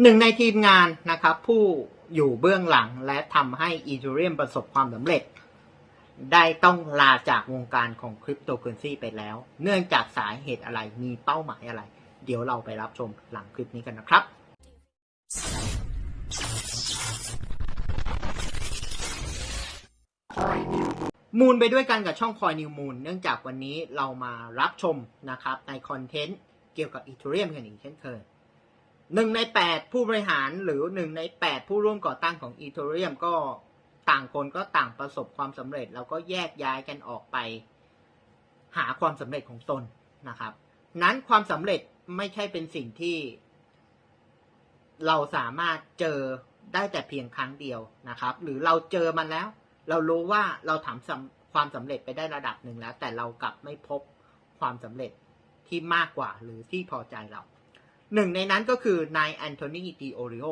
หนึ่งในทีมงานนะครับ ผู้อยู่เบื้องหลังและทำให้อีเทเรียมประสบความสำเร็จ ได้ต้องลาจากวงการของคริปโตเคอเรนซีไปแล้ว เนื่องจากสาเหตุอะไรมีเป้าหมายอะไร เดี๋ยวเราไปรับชมหลังคลิปนี้กันนะครับมูลไปด้วยกันกับช่องคอยนิวมูลเนื่องจากวันนี้เรามารับชมนะครับในคอนเทนต์เกี่ยวกับอีเทเรียมกันอีกเช่นเคย หนึ่งในแปดผู้บริหารหรือหนึ่งในแปดผู้ร่วมก่อตั้งของอีเทเรียมก็ต่างคนก็ต่างประสบความสำเร็จ แล้วก็แยกย้ายกันออกไป หาความสำเร็จของตนนะครับ นั้นความสำเร็จไม่ใช่เป็นสิ่งที่ เราสามารถเจอได้แต่เพียงครั้งเดียวนะครับ หรือเราเจอมันแล้ว เรารู้ว่าเราทำความสำเร็จไปได้ระดับหนึ่งแล้ว แต่เรากลับไม่พบความสำเร็จที่มากกว่าหรือที่พอใจเรา หนึ่งในนั้นก็คือนายแอนโทนีดิโอริโอ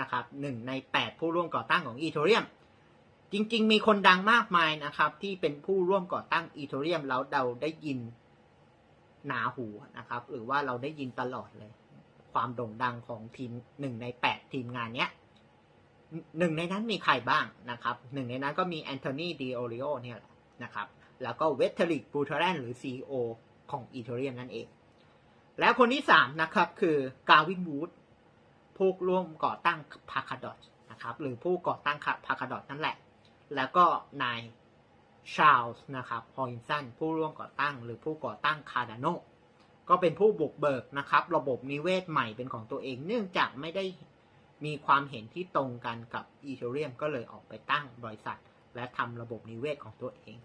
นะครับหนึ่งในแปดผู้ร่วมก่อตั้งของอีโทเรียม จริง ๆ มีคนดังมากมายนะครับ ที่เป็นผู้ร่วมก่อตั้งอีโทเรียมแล้วเราได้ยินหนาหูนะครับ หรือว่าเราได้ยินตลอดเลย ความโด่งดังของทีมหนึ่งในแปดทีมงานเนี้ยหนึ่งในนั้นมีใครบ้างนะครับหนึ่งในนั้นก็มีแอนโทนีดิโอริโอเนี่ยแหละนะครับ แล้วก็เวทเทริกบูเทเรนหรือ CEO ของอีเทเรียมนั่นเอง แล้วคนที่สามนะครับ คือกาวินวูดผู้ร่วมก่อตั้งพาคาดอทนะครับ หรือผู้ก่อตั้งพาคาดอทนั่นแหละ แล้วก็นายชาลส์นะครับฮอยินสันผู้ร่วมก่อตั้ง หรือผู้ก่อตั้งคาร์ดาโนก็เป็นผู้บุกเบิกนะครับ ระบบนิเวศใหม่เป็นของตัวเอง เนื่องจากไม่ได้มีความเห็นที่ตรงกันกับอีเทเรียมก็เลยออกไปตั้งบริษัท และทำระบบนิเวศของตัวเอง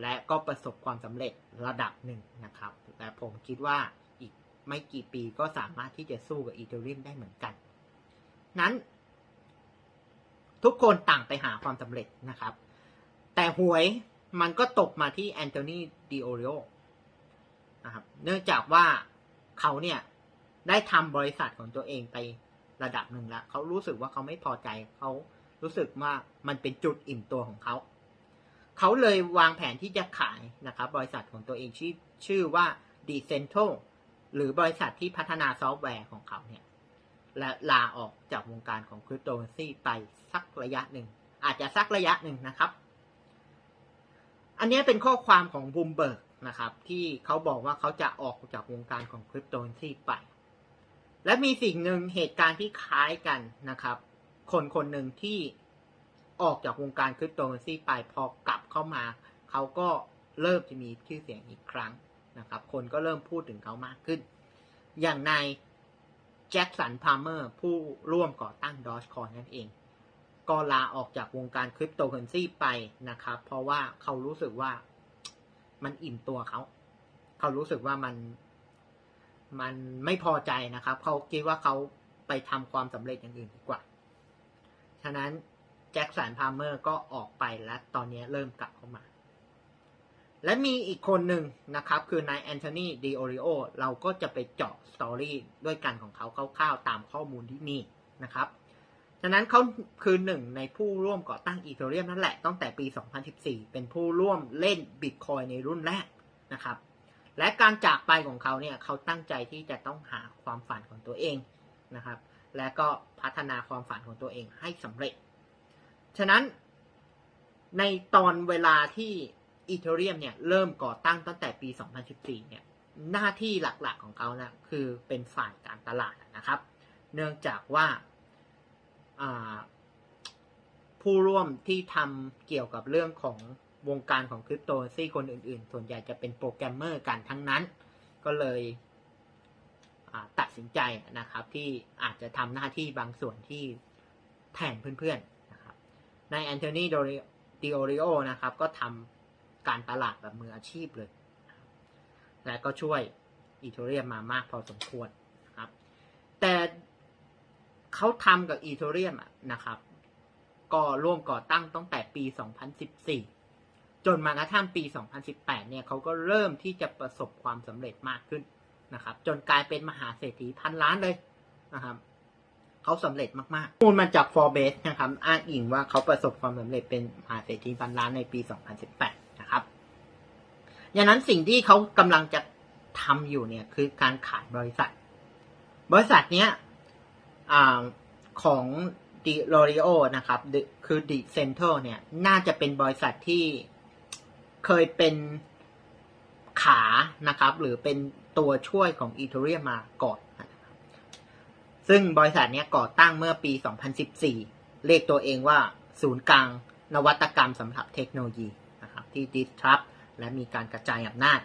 และก็ประสบความสำเร็จระดับหนึ่งนะครับและผมคิดว่าอีกไม่กี่ปีก็สามารถที่จะสู้กับอีเทเรียมได้เหมือนกัน นั้น ทุกคนต่างไปหาความสำเร็จนะครับ แต่หวยมันก็ตกมาที่แอนโทนีดิโอริโอนะครับ เนื่องจากว่าเขาเนี่ยได้ทำบริษัทของตัวเองไประดับหนึ่งแล้ว เขารู้สึกว่าเขาไม่พอใจ เขารู้สึกว่ามันเป็นจุดอิ่มตัวของเขา เขาเลยวางแผนที่จะขายนะครับ บริษัทของตัวเองชื่อชื่อว่า d e c e n t r a l หรือบริษัทที่พัฒนาซอฟต์แวร์ของเขาเนี่ยและลาออกจากวงการของคริปโตเคอเรนซีไปสักระยะหนึ่ง อาจจะสักระยะหนึ่งนะครับ อันนี้เป็นข้อความของบูมเบิร์กนะครับ ที่เขาบอกว่าเขาจะออกจากวงการของคริปโตเคอเรนซีไป และมีสิ่งหนึ่งเหตุการณ์ที่คล้ายกันนะครับ คนคนหนึ่งที่ ออกจากวงการคริปโตเคอเรนซีไปพอกลับเข้ามา เขาก็เริ่มจะมีชื่อเสียงอีกครั้งนะครับ คนก็เริ่มพูดถึงเขามากขึ้น อย่างในแจ็คสันพาร์เมอร์ผู้ร่วมก่อตั้งดอ g คอยนั่นเอง ก็ลาออกจากวงการคริปโตเคอเรนซีไปนะครับ เพราะว่าเขารู้สึกว่ามันอิ่มตัวเขา เขารู้สึกว่ามันมันไม่พอใจนะครับ เขาคิดว่าเขาไปทำความสำเร็จอย่างอื่นดีกว่า ฉะนั้น จ็คสันพาร์เมอร์ก็ออกไปและตอนนี้เริ่มกลับเข้ามา และมีอีกคนหนึ่งนะครับ คือนายแอนโทนีดิโอริโอเราก็จะไปเจาะสตอรี่ด้วยกันของเขาคร่าวๆตามข้อมูลที่มีนะครับฉะนั้นเขาคือหนึ่งในผู้ร่วมก่อตั้งอีเทเรียมนั่นแหละตั้งแต่ปี 2014 เป็นผู้ร่วมเล่นบิตคอยในรุ่นแรกนะครับ และการจากไปของเขาเนี่ยเขาตั้งใจที่จะต้องหาความฝันของตัวเองนะครับ และก็พัฒนาความฝันของตัวเองให้สำเร็จ ฉะนั้นในตอนเวลาที่อีเทเรียมเนี่ยเริ่มก่อตั้งตั้งแต่ปี 2014 เนี่ยหน้าที่หลักๆของเขานะคือเป็นฝ่ายการตลาดนะครับ เนื่องจากว่าผู้ร่วมที่ทำเกี่ยวกับเรื่องของวงการของคริปโตซีคนอื่นๆ ส่วนใหญ่จะเป็นโปรแกรมเมอร์กันทั้งนั้น ก็เลยตัดสินใจนะครับที่อาจจะทำหน้าที่บางส่วนที่แทนเพื่อนๆ ในแอนโทนีดิโอริโอนะครับ ก็ทำการตลาดแบบมืออาชีพเลย และก็ช่วยอีเทเรียมมามากพอสมควรนะครับ แต่เขาทำกับอีเทเรียมนะครับ ก็ร่วมก่อตั้งตั้งแต่ปี 2014 จนมากระทั่งปี 2018 เนี่ยเขาก็เริ่มที่จะประสบความสำเร็จมากขึ้นนะครับ จนกลายเป็นมหาเศรษฐีพันล้านเลยนะครับ เขาสำเร็จมากๆ มูลมาจาก Forbes นะครับ อ้างอิงว่าเขาประสบความสำเร็จเป็นมหาเศรษฐีพันล้านในปี 2018 นะครับอย่างนั้นสิ่งที่เขากำลังจะทำอยู่เนี่ยคือการขายบริษัท บริษัทเนี้ยอของดิโรริโอนะครับ คือดิเซนเทเนี่ย น่าจะเป็นบริษัทที่เคยเป็นขานะครับ หรือเป็นตัวช่วยของอี h ทเรียมาก่อน ซึ่งบริษัทนี้ก่อตั้งเมื่อปี 2014 เรียกตัวเองว่าศูนย์กลางนวัตกรรมสำหรับเทคโนโลยีนะครับที่ disrupt และมีการกระจายอำนาจ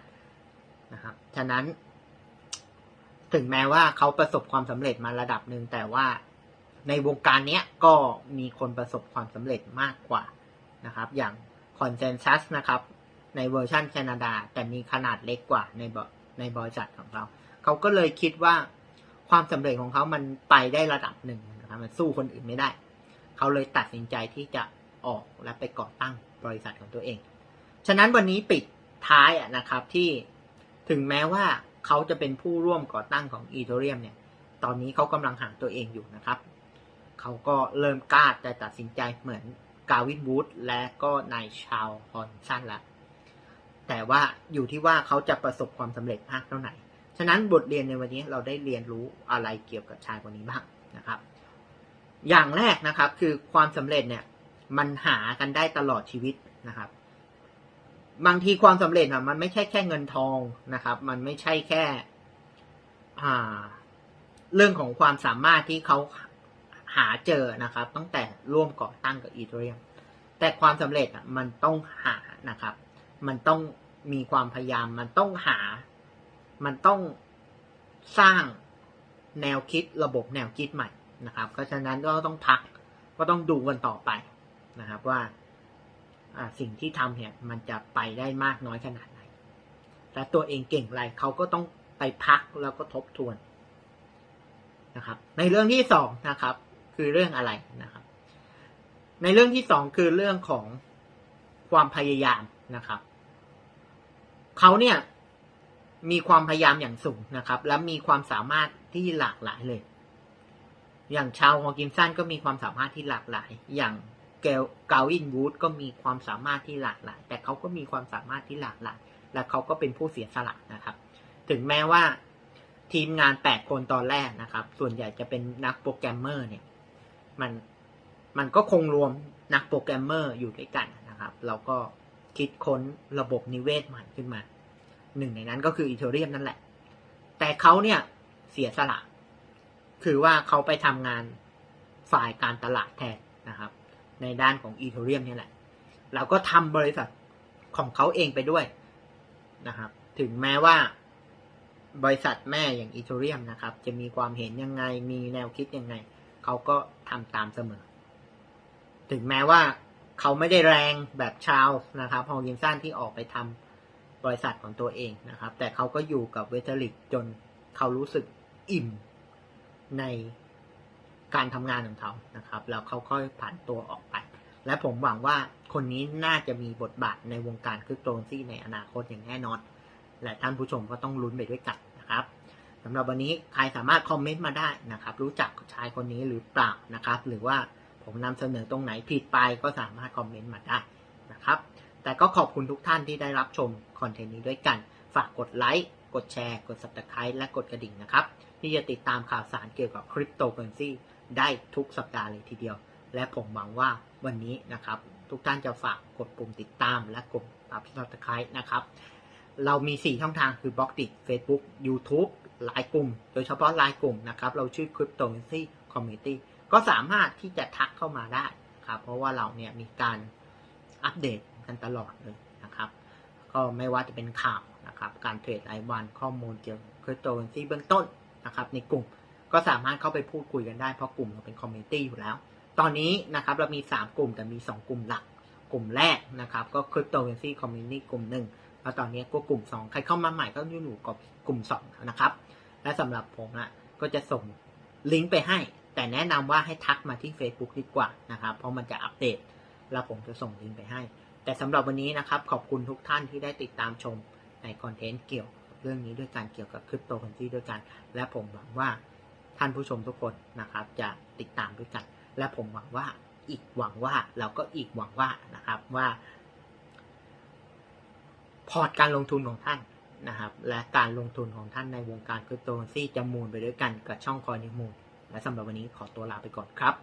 นะครับฉะนั้น ถึงแม้ว่าเขาประสบความสำเร็จมาระดับหนึ่งแต่ว่าในวงการนี้ก็มีคนประสบความสำเร็จมากกว่านะครับ อย่าง Consensus นะครับ ในเวอร์ชันแคนาดา แต่มีขนาดเล็กกว่าในในบริษัทของเรา เขาก็เลยคิดว่า ความสำเร็จของเขามันไปได้ระดับหนึ่งนะครับมันสู้คนอื่นไม่ได้ เขาเลยตัดสินใจที่จะออกและไปก่อตั้งบริษัทของตัวเอง ฉะนั้นวันนี้ปิดท้ายนะครับที่ถึงแม้ว่าเขาจะเป็นผู้ร่วมก่อตั้งของอีโ r เรียมเนี่ย ตอนนี้เขากำลังหาตัวเองอยู่นะครับ เขาก็เริ่มกล้าแต่ตัดสินใจเหมือนกาวินวูดและก็นายชาวฮอนสันล้วแต่ว่าอยู่ที่ว่าเขาจะประสบความสำเร็จมากเท่าไหร่ ฉะนั้นบทเรียนในวันนี้เราได้เรียนรู้อะไรเกี่ยวกับชายคนนี้บ้างนะครับ อย่างแรกนะครับคือความสำเร็จเนี่ยมันหากันได้ตลอดชีวิตนะครับ บางทีความสำเร็จอะมันไม่ใช่แค่เงินทองนะครับ มันไม่ใช่แค่อ่าเรื่องของความสามารถที่เขาหาเจอนะครับ ตั้งแต่ร่วมก่อตั้งกับอีเทเรียมแต่ความสำเร็จอะมันต้องหานะครับ มันต้องมีความพยายามมันต้องหา มันต้องสร้างแนวคิดระบบแนวคิดใหม่นะครับ เพราะฉะนั้นก็ต้องพักก็ต้องดูกันต่อไปนะครับว่าสิ่งที่ทำเนี่ยมันจะไปได้มากน้อยขนาดไหนแต่ตัวเองเก่งไรเขาก็ต้องไปพักแล้วก็ทบทวนนะครับ ในเรื่องที่สองนะครับ คือเรื่องอะไรนะครับ ในเรื่องที่สองคือเรื่องของความพยายามนะครับเขาเนี่ย มีความพยายามอย่างสูงนะครับ และมีความสามารถที่หลากหลายเลย อย่างชาวฮอกินสันก็มีความสามารถที่หลากหลาย อย่างเกลกาวินวูดก็มีความสามารถที่หลากหลาย แต่เขาก็มีความสามารถที่หลากหลาย และเขาก็เป็นผู้เสียสละนะครับ ถึงแม้ว่าทีมงานแปดคนตอนแรกนะครับ ส่วนใหญ่จะเป็นนักโปรแกรมเมอร์เนี่ย มันมันก็คงรวมนักโปรแกรมเมอร์อยู่ด้วยกันนะครับ เราก็คิดค้นระบบนิเวศใหม่ขึ้นมา หนึ่งในนั้นก็คืออีเทเรียมนั่นแหละ แต่เขาเนี่ยเสียสละ คือว่าเขาไปทำงานฝ่ายการตลาดแทนนะครับ ในด้านของอีเทเรียมนี่แหละ แล้วก็ทำบริษัทของเขาเองไปด้วยนะครับ ถึงแม้ว่าบริษัทแม่อย่างอีเทเรียมนะครับ จะมีความเห็นยังไง มีแนวคิดยังไง เขาก็ทำตามเสมอ ถึงแม้ว่าเขาไม่ได้แรงแบบชาวนะครับฮอกินสันที่ออกไปทำ บริษัทของตัวเองนะครับ แต่เขาก็อยู่กับเวเทลิกจนเขารู้สึกอิ่มในการทำงานของเขานะครับ แล้วเขาค่อยผ่านตัวออกไป และผมหวังว่าคนนี้น่าจะมีบทบาทในวงการคริปโตเคอเรนซีในอนาคตอย่างแน่นอน และท่านผู้ชมก็ต้องลุ้นไปด้วยกันนะครับสำหรับวันนี้ใครสามารถคอมเมนต์มาได้นะครับ รู้จักชายคนนี้หรือเปล่านะครับ หรือว่าผมนำเสนอตรงไหนผิดไปก็สามารถคอมเมนต์มาได้นะครับ แต่ก็ขอบคุณทุกท่านที่ได้รับชมคอนเทนต์นี้ด้วยกัน ฝากกดไลค์ กดแชร์ กด subscribe และกดกระดิ่งนะครับ ที่จะติดตามข่าวสารเกี่ยวกับคริปโตเคอเรนซีได้ทุกสัปดาห์เลยทีเดียว และผมหวังว่าวันนี้นะครับ ทุกท่านจะฝากกดปุ่มติดตามและกด subscribe นะครับ เรามี 4 ช่องทางคือบล็อกดิ Facebook YouTube ไลน์กลุ่ม โดยเฉพาะไลน์กลุ่มนะครับ เราชื่อ Cryptocurrency Community ก็สามารถที่จะทักเข้ามาได้ครับ เพราะว่าเราเนี่ยมีการอัปเดต กันตลอดเลยนะครับ ก็ไม่ว่าจะเป็นข่าวนะครับ การเทรดรายวันข้อมูลเกี่ยวกับ Cryptocurrency เบื้องต้นนะครับ ในกลุ่มก็สามารถเข้าไปพูดคุยกันได้เพราะกลุ่มเราเป็นคอมมูนิตี้อยู่แล้ว ตอนนี้นะครับเรามี 3 กลุ่มแต่มี 2 กลุ่มหลัก กลุ่มแรกนะครับก็ Cryptocurrency Community กลุ่มหนึ่งแล้วตอนนี้ก็กลุ่ม 2 ใครเข้ามาใหม่ก็อยู่กับกลุ่ม2นะครับ และสำหรับผมอะก็จะส่งลิงก์ไปให้ แต่แนะนำว่าให้ทักมาที่ Facebook ดีกว่านะครับ เพราะมันจะอัปเดต แล้วผมจะส่งลิงก์ไปให้ แต่สำหรับวันนี้นะครับ ขอบคุณทุกท่านที่ได้ติดตามชมในคอนเทนต์เกี่ยวกับเรื่องนี้ด้วยกันเกี่ยวกับคริปโตเคอเรนซีด้วยกัน และผมหวังว่าท่านผู้ชมทุกคนนะครับ จะติดตามด้วยกัน และผมหวังว่าอีกหวังว่าเราก็อีกหวังว่านะครับว่าพอร์ตการลงทุนของท่านนะครับ และการลงทุนของท่านในวงการคริปโตเคอเรนซีจะมูลไปด้วยกันกับช่องคอยนิมูลและสำหรับวันนี้ขอตัวลาไปก่อนครับ